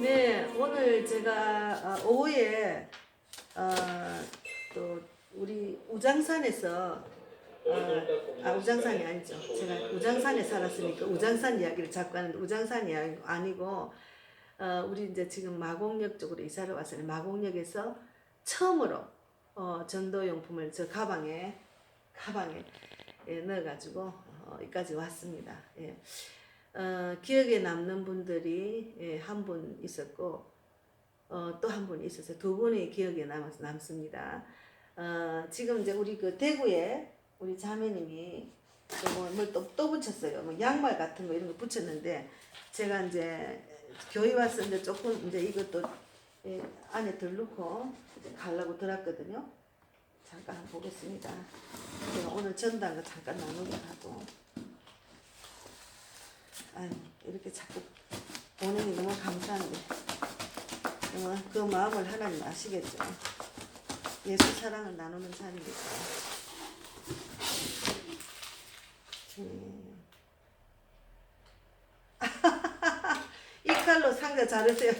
네, 오늘 제가 어, 오후에 어, 또 우리 우장산에서 어, 아 우장산이 아니죠. 제가 우장산에 살았으니까 우장산 이야기를 자꾸 하는데 우장산이 아니- 아니고 어, 우리 이제 지금 마곡역 쪽으로 이사를 왔어요. 마곡역에서 처음으로 어, 전도용품을 저 가방에 가방에 예, 넣어가지고 어, 여기까지 왔습니다. 예. 어, 기억에 남는 분들이 예, 한분 있었고 어, 또 한 분 있었어요. 두 분이 기억에 남, 남습니다. 어, 지금 이제 우리 그 대구에 우리 자매님이 뭐또 또 붙였어요. 뭐 양말 같은 거 이런 거 붙였는데 제가 이제 교회 왔었는데 조금 이제 이것도 예, 안에 들 넣고 가려고 들었거든요. 잠깐 보겠습니다. 제가 오늘 전단 거 잠깐 나누게 하고. 이렇게 자꾸 보내니 너무 감사한데. 어, 그 마음을 하나님 아시겠죠? 예수 사랑을 나누는 자리니까. 음. 이 칼로 상자 자르세요.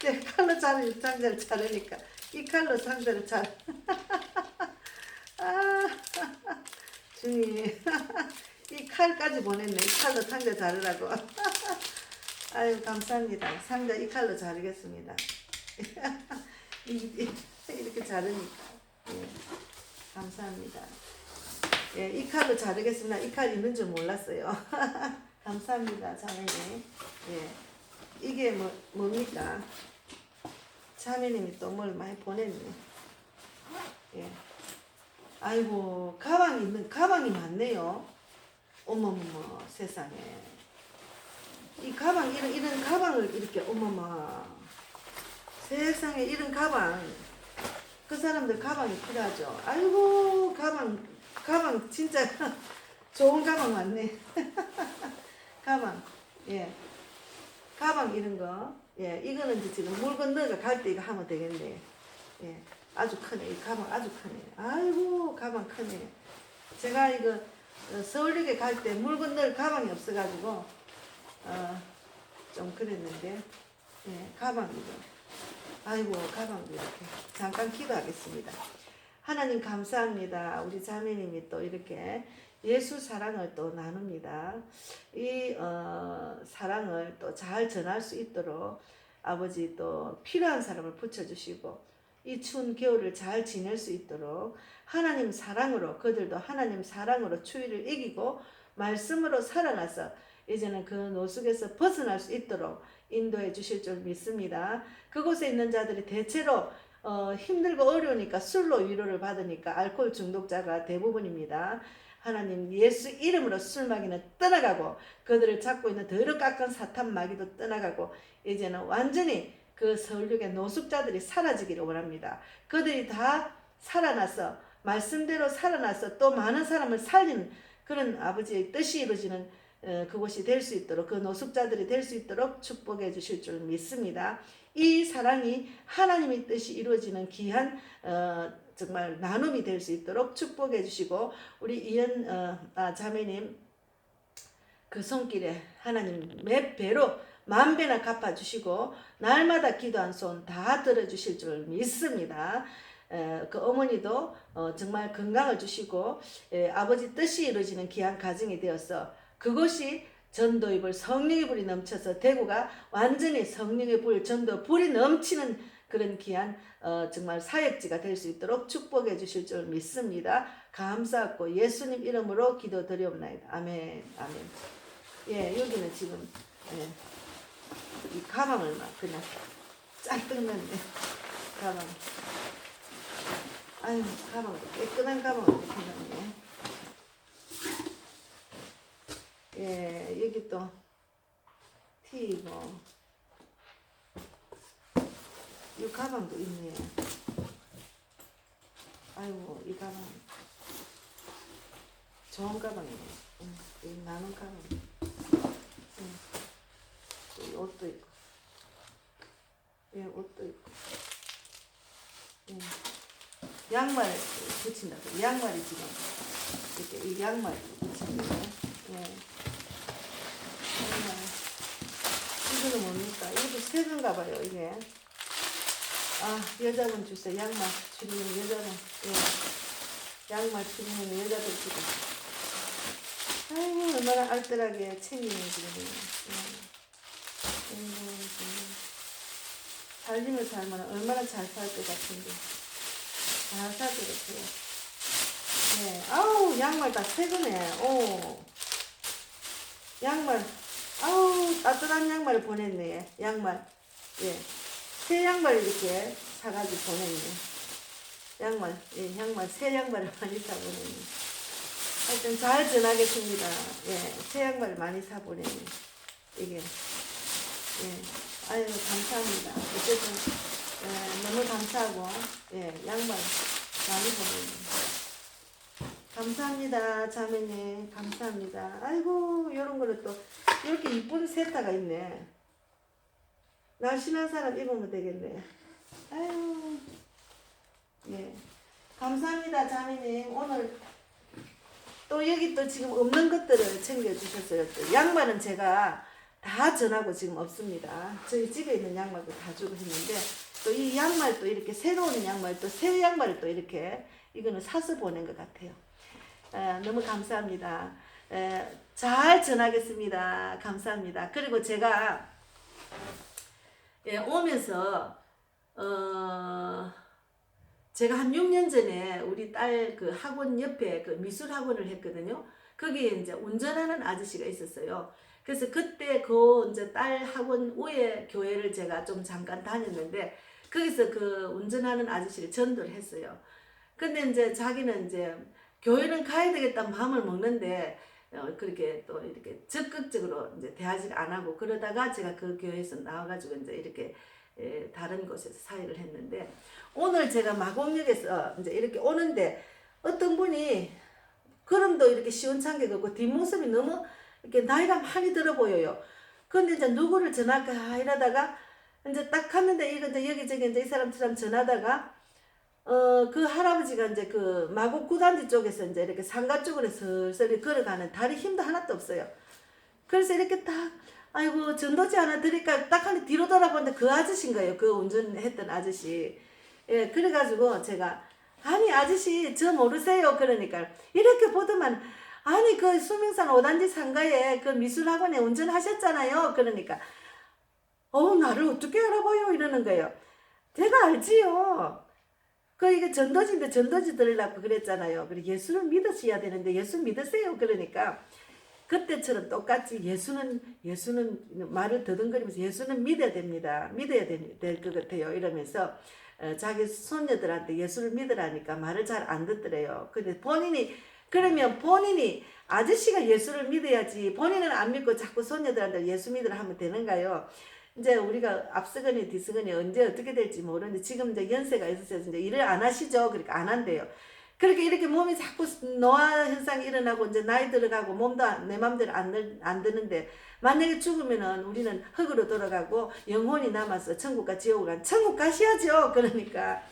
내 칼로 자르 상자를 자르니까 이 칼로 상자를 잘. 아, 주님. 이 칼까지 보냈네. 이 칼로 상자 자르라고. 아유, 감사합니다. 상자 이 칼로 자르겠습니다. 이렇게 자르니까. 예, 감사합니다. 예, 이 칼로 자르겠습니다. 이 칼 있는 줄 몰랐어요. 감사합니다, 자매님. 예, 이게 뭐, 뭡니까? 자매님이 또 뭘 많이 보냈네. 예. 아이고, 가방이 있는, 가방이 많네요. 어머머머, 세상에. 이 가방, 이런, 이런 가방을 이렇게, 어머머. 세상에, 이런 가방. 그 사람들 가방이 필요하죠. 아이고, 가방, 가방, 진짜 좋은 가방 많네. 가방, 예. 가방 이런 거. 예, 이거는 이제 지금 물건 넣어가 갈 때 이거 하면 되겠네. 예. 아주 크네. 이 가방 아주 크네. 아이고, 가방 크네. 제가 이거 어, 서울역에 갈 때 물건 넣을 가방이 없어가지고, 어, 좀 그랬는데, 예, 가방 이거. 아이고, 가방도 이렇게. 잠깐 기도하겠습니다. 하나님 감사합니다. 우리 자매님이 또 이렇게 예수 사랑을 또 나눕니다. 이 어, 사랑을 또 잘 전할 수 있도록 아버지 또 필요한 사람을 붙여주시고 이 추운 겨울을 잘 지낼 수 있도록 하나님 사랑으로 그들도 하나님 사랑으로 추위를 이기고 말씀으로 살아나서 이제는 그 노숙에서 벗어날 수 있도록 인도해 주실 줄 믿습니다. 그곳에 있는 자들이 대체로 어, 힘들고 어려우니까 술로 위로를 받으니까 알코올 중독자가 대부분입니다. 하나님 예수 이름으로 술 마귀는 떠나가고 그들을 잡고 있는 더러 깎은 사탄 마귀도 떠나가고 이제는 완전히 그 서울역의 노숙자들이 사라지기를 원합니다. 그들이 다 살아나서 말씀대로 살아나서 또 많은 사람을 살리는 그런 아버지의 뜻이 이루어지는 어, 그곳이 될 수 있도록 그 노숙자들이 될 수 있도록 축복해 주실 줄 믿습니다. 이 사랑이 하나님의 뜻이 이루어지는 귀한 어, 정말 나눔이 될 수 있도록 축복해 주시고 우리 이현 어, 아, 자매님 그 손길에 하나님 몇 배로 만 배나 갚아 주시고 날마다 기도한 손 다 들어 주실 줄 믿습니다. 에, 그 어머니도 어, 정말 건강을 주시고 에, 아버지 뜻이 이루어지는 귀한 가정이 되어서 그것이 전도의 불, 성령의 불이 넘쳐서 대구가 완전히 성령의 불, 전도 불이 넘치는 그런 귀한 어, 정말 사역지가 될 수 있도록 축복해 주실 줄 믿습니다. 감사하고 예수님 이름으로 기도드리옵나이다. 아멘, 아멘. 예, 여기는 지금 예, 이 가방을 막 그냥 짠뜩 넣네. 가방. 아유, 가방 깨끗한 가방을 이렇게 넣네. 예, 여기 또 티고 이 가방도 있네. 아이고 이 가방 좋은 가방이네. 응, 이 나는 가방. 응. 이 옷도 있고, 예 옷도 있고. 예. 양말 붙인다고. 양말이 지금 이렇게 이 양말 붙인다. 예. 양말. 이거는 뭡니까? 이것도 새 건가 봐요, 이게. 아, 여자분 주세요. 양말 줄이는 여자분. 예. 양말 줄이는 여자분 주고. 아이고, 얼마나 알뜰하게 챙기는지. 예. 정말. 살림을 살면 얼마나 잘살것 같은데. 잘 살 것 같아요. 네. 아우, 양말 다 새거네. 오. 양말. 아우, 따뜻한 양말을 보냈네. 양말. 예. 새 양말 이렇게 사가지고 보냈네. 양말, 예, 양말, 새 양말을 많이 사보냈네. 하여튼 잘 전하겠습니다. 예, 새 양말 많이 사보냈네. 이게. 예. 아유, 감사합니다. 어쨌든, 예, 너무 감사하고, 예, 양말 많이 보냈네. 감사합니다, 자매님. 감사합니다. 아이고, 요런 거를 또, 이렇게 이쁜 세타가 있네. 날씬한 사람 입으면 되겠네. 아유, 예. 감사합니다, 자매님. 오늘 또 여기 또 지금 없는 것들을 챙겨주셨어요. 또 양말은 제가 다 전하고 지금 없습니다. 저희 집에 있는 양말도 다 주고 했는데 또 이 양말 또 이렇게 새로운 양말 또 새 양말을 또 이렇게 이거는 사서 보낸 것 같아요. 에, 너무 감사합니다. 에, 잘 전하겠습니다. 감사합니다. 그리고 제가 예, 오면서 어 제가 한 6년 전에 우리 딸 그 학원 옆에 그 미술 학원을 했거든요. 거기에 이제 운전하는 아저씨가 있었어요. 그래서 그때 그 이제 딸 학원 우에 교회를 제가 좀 잠깐 다녔는데 거기서 그 운전하는 아저씨를 전도를 했어요. 근데 이제 자기는 이제 교회는 가야 되겠다 마음을 먹는데 어, 그렇게 또 이렇게 적극적으로 이제 대하지 안 하고 그러다가 제가 그 교회에서 나와가지고 이제 이렇게 에, 다른 곳에서 사역을 했는데 오늘 제가 마곡역에서 이제 이렇게 오는데 어떤 분이 걸음도 이렇게 시원찮게 걷고 뒷모습이 너무 이렇게 나이가 많이 들어 보여요. 근데 이제 누구를 전할까 이러다가 이제 딱 갔는데 이거 이제 여기저기 이제 이 사람처럼 전하다가 어, 그 할아버지가 이제 그 마곡 구단지 쪽에서 이제 이렇게 상가 쪽으로 슬슬 걸어가는 다리 힘도 하나도 없어요. 그래서 이렇게 딱, 아이고, 전도지 하나 드릴까 딱 하니 뒤로 돌아보는데 그 아저씨인 거예요. 그 운전했던 아저씨. 예, 그래가지고 제가, 아니, 아저씨, 저 모르세요. 그러니까, 이렇게 보더만, 아니, 그 수명산 5단지 상가에 그 미술학원에 운전하셨잖아요. 그러니까, 어, 나를 어떻게 알아봐요? 이러는 거예요. 제가 알지요. 그 이게 전도지인데 전도지 들으려고 그랬잖아요. 그리고 예수를 믿으셔야 되는데 예수 믿으세요. 그러니까 그때처럼 똑같이 예수는 예수는 말을 더듬거리면서 예수는 믿어야 됩니다. 믿어야 될 것 같아요. 이러면서 어, 자기 손녀들한테 예수를 믿으라니까 말을 잘 안 듣더래요. 근데 본인이 그러면 본인이 아저씨가 예수를 믿어야지 본인은 안 믿고 자꾸 손녀들한테 예수 믿으라 하면 되는가요? 이제 우리가 앞서거니 뒤서거니 언제 어떻게 될지 모르는데 지금 이제 연세가 있으셔서 이제 일을 안 하시죠. 그러니까 안 한대요. 그렇게 이렇게 몸이 자꾸 노화 현상이 일어나고 이제 나이 들어가고 몸도 안- 내 맘대로 안, 들, 안 드는데 만약에 죽으면은 우리는 흙으로 돌아가고 영혼이 남아서 천국과 지옥을 간 천국 가셔야죠. 그러니까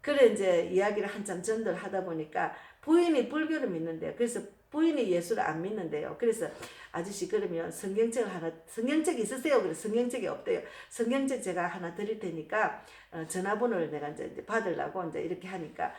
그래 이제 이야기를 한참 전도를 하다 보니까 부인이 불교를 믿는데요. 그래서 부인이 예수를 안 믿는데요. 그래서 아저씨 그러면 성경책 하나 성경책 있으세요? 그래 성경책이 없대요. 성경책 제가 하나 드릴 테니까 어, 전화번호를 내가 이제 받으려고 이제 이렇게 하니까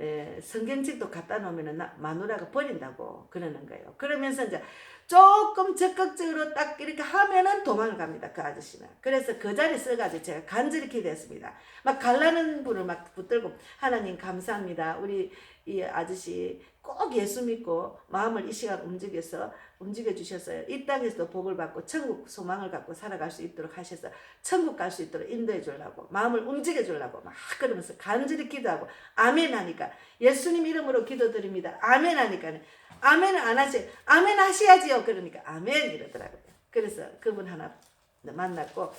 에, 성경책도 갖다 놓으면은 나- 마누라가 버린다고 그러는 거예요. 그러면서 이제 조금 적극적으로 딱 이렇게 하면은 도망을 갑니다. 그 아저씨는. 그래서 그 자리 써가지고 제가 간절히 기도했습니다. 막 갈라는 분을 막 붙들고 하나님 감사합니다. 우리 이 아저씨 꼭 예수 믿고 마음을 이 시간 움직여서 움직여 주셨어요. 이 땅에서도 복을 받고 천국 소망을 갖고 살아갈 수 있도록 하셔서 천국 갈 수 있도록 인도해 주려고 마음을 움직여 주려고 막 그러면서 간절히 기도하고 아멘 하니까 예수님 이름으로 기도드립니다. 아멘 하니까 아멘 안 하시 아멘 하셔야지요. 그러니까 아멘 이러더라고요. 그래서 그분 하나 만났고 아,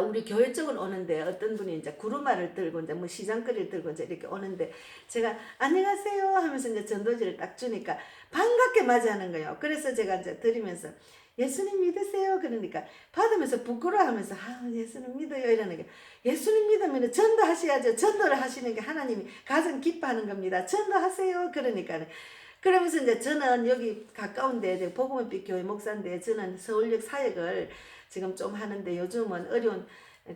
우리 교회 쪽은 오는데 어떤 분이 이제 구루마를 들고 이제 뭐 시장거리를 들고 이제 이렇게 오는데 제가 안녕하세요 하면서 이제 전도지를 딱 주니까 반갑게 맞이하는 거예요. 그래서 제가 이제 드리면서 예수님 믿으세요 그러니까 받으면서 부끄러워하면서 아 예수님 믿어요 이러는 게 예수님 믿으면 전도하셔야죠. 전도를 하시는 게 하나님이 가장 기뻐하는 겁니다. 전도하세요 그러니까 그러면서 이제 저는 여기 가까운데 복음의 교회 목사인데 저는 서울역 사역을 지금 좀 하는데 요즘은 어려운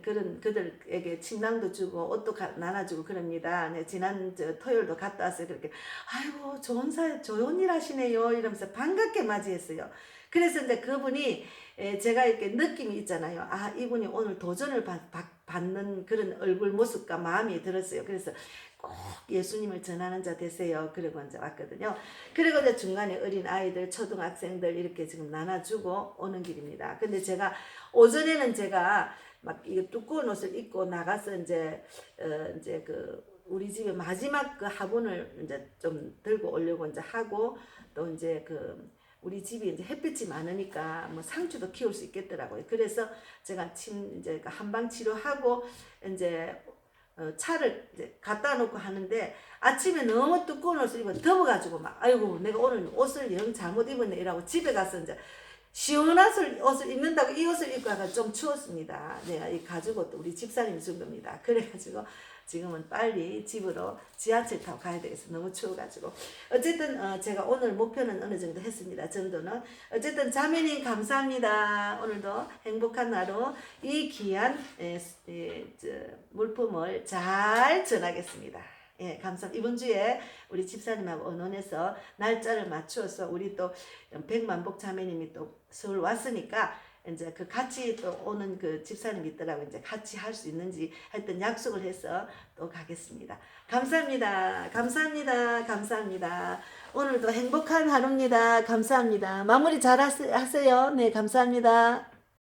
그런 그들에게 침낭도 주고 옷도 가- 나눠주고 그럽니다. 네, 지난 저 토요일도 갔다 왔어요. 그렇게 아이고 좋은 사 좋은 일 하시네요 이러면서 반갑게 맞이했어요. 그래서 이제 그분이 에, 제가 이렇게 느낌이 있잖아요. 아 이분이 오늘 도전을 받, 받, 받는 그런 얼굴 모습과 마음이 들었어요. 그래서 꼭 예수님을 전하는 자 되세요. 그러고 이제 왔거든요. 그리고 이제 중간에 어린 아이들, 초등학생들 이렇게 지금 나눠주고 오는 길입니다. 근데 제가 오전에는 제가 막 이거 두꺼운 옷을 입고 나가서 이제 어 이제 그 우리 집에 마지막 그 화분을 이제 좀 들고 오려고 이제 하고 또 이제 그 우리 집이 이제 햇빛이 많으니까 뭐 상추도 키울 수 있겠더라고요. 그래서 제가 침 이제 그 한방 치료하고 이제 어, 차를 이제 갖다 놓고 하는데 아침에 너무 두꺼운 옷을 입어 덮어가지고 막 아이고 내가 오늘 옷을 영 잘못 입었네 이라고 집에 가서 이제 시원한 옷을, 입는다고 이 옷을 입고 가좀 추웠습니다. 내가 이 가지고 또 우리 집사님이 준 겁니다. 그래가지고 지금은 빨리 집으로 지하철 타고 가야 되겠어. 너무 추워가지고. 어쨌든 어, 제가 오늘 목표는 어느 정도 했습니다. 정도는. 어쨌든 자매님 감사합니다. 오늘도 행복한 하루 이 귀한 에, 에, 저, 물품을 잘 전하겠습니다. 예, 감사합니다. 이번 주에 우리 집사님하고 언론에서 날짜를 맞추어서 우리 또 백만복 자매님이 또 서울 왔으니까 이제 그 같이 또 오는 그 집사님이 있더라고 이제 같이 할 수 있는지 하여튼 약속을 해서 또 가겠습니다. 감사합니다. 감사합니다. 감사합니다. 오늘도 행복한 하루입니다. 감사합니다. 마무리 잘 하세- 하세요. 네, 감사합니다.